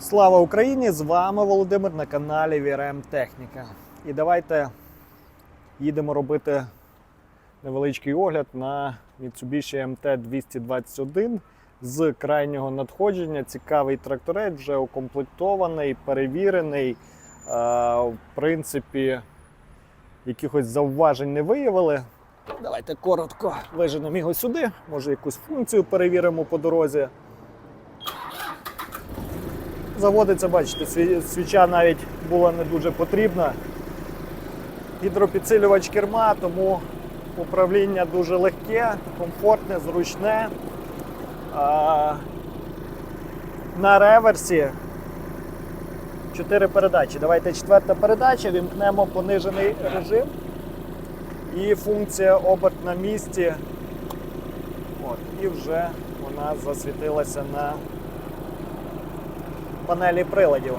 Слава Україні! З вами Володимир на каналі VRM Техніка. І давайте їдемо робити невеличкий огляд на Mitsubishi MT-221 з крайнього надходження. Цікавий тракторець, вже укомплектований, перевірений. В принципі, якихось зауважень не виявили. Давайте коротко виженемо його сюди. Може, якусь функцію перевіримо по дорозі. Заводиться, бачите, свіча навіть була не дуже потрібна. Гідропідсилювач керма, тому управління дуже легке, комфортне, зручне. А, на реверсі 4 передачі. Давайте четверта передача, вімкнемо понижений режим. І функція оберт на місці. От, і вже вона засвітилася на панелі приладів.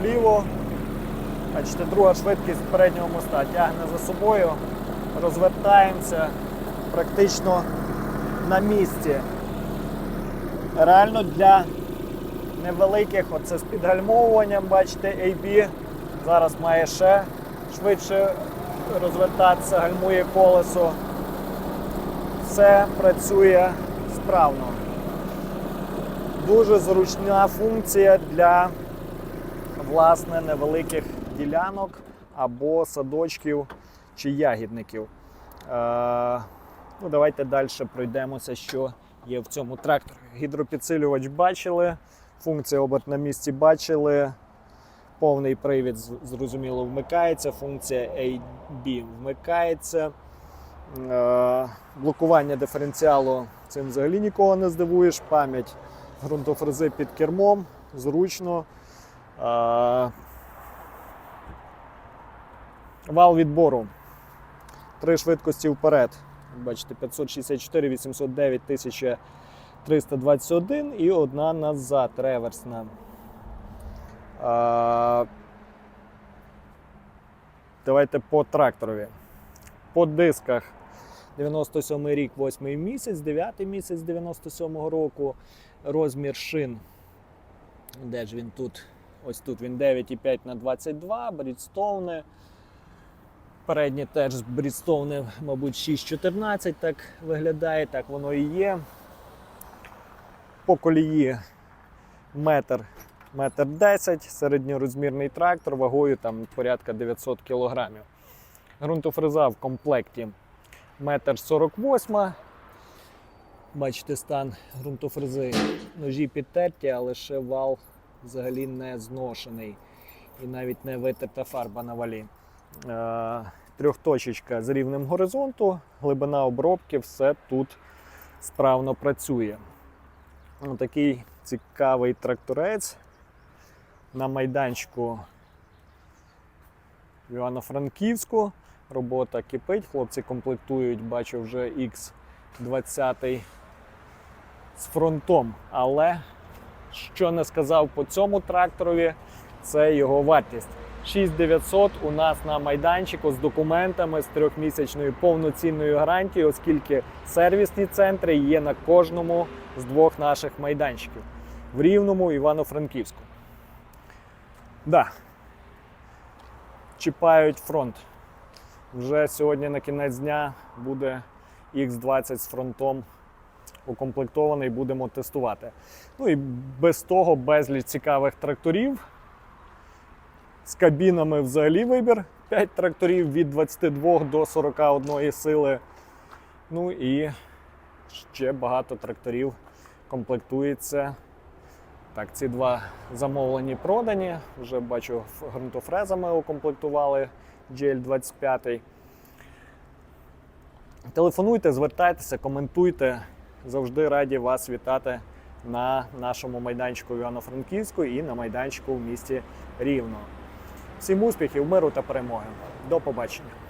Вліво. Бачите, друга швидкість переднього моста тягне за собою. Розвертаємося практично на місці. Реально для невеликих, оце з підгальмовуванням, бачите, AB зараз має ще швидше розвертатися, гальмує колесо. Все працює справно. Дуже зручна функція для власне невеликих ділянок або садочків чи ягідників. Е, ну, давайте далі пройдемося, що є в цьому тракторі. Гідропідсилювач бачили, функція оберт на місці бачили. Повний привід зрозуміло вмикається, функція AB вмикається. Е, блокування диференціалу цим взагалі нікого не здивуєш. Пам'ять ґрунтофрези під кермом, зручно. Вал відбору. Три швидкості вперед. Бачите, 564, 809, 1321 і одна назад, реверсна. Е, давайте по тракторові. По дисках 97 рік, 8 місяць, 9 місяць 97 року. Розмір шин. Де ж він тут? Ось тут він 9,5 на 22, брідстоуни. Передні теж з брідстоуни, мабуть, 6,14 так виглядає, так воно і є. По колії метр, метр 10, середньорозмірний трактор, вагою там порядка 900 кг. Грунтофреза в комплекті метр 48. Бачите, стан ґрунтофрези. Ножі підтерті, але ще вал взагалі не зношений. І навіть не витерта фарба на валі. Е, Трьохточечка з рівнем горизонту, глибина обробки, все тут справно працює. Такий цікавий тракторець на майданчику Івано-Франківську. Робота кипить, хлопці комплектують, бачу вже X20 з фронтом. Але що не сказав по цьому тракторові, це його вартість. 6900 у нас на майданчику з документами з трьохмісячною повноцінною гарантією, оскільки сервісні центри є на кожному з двох наших майданчиків в Рівному Івано-Франківську. Да. Чіпають фронт. Вже сьогодні на кінець дня буде X20 з фронтом укомплектований, будемо тестувати. Ну і без того безліч цікавих тракторів. З кабінами взагалі вибір. 5 тракторів від 22 до 41 сили. Ну і ще багато тракторів комплектується. Так, ці два замовлені продані. Вже бачу, ґрунтофрезами укомплектували GL25. Телефонуйте, звертайтеся, коментуйте. Завжди раді вас вітати на нашому майданчику Івано-Франківську і на майданчику в місті Рівно. Всім успіхів, миру та перемоги. До побачення!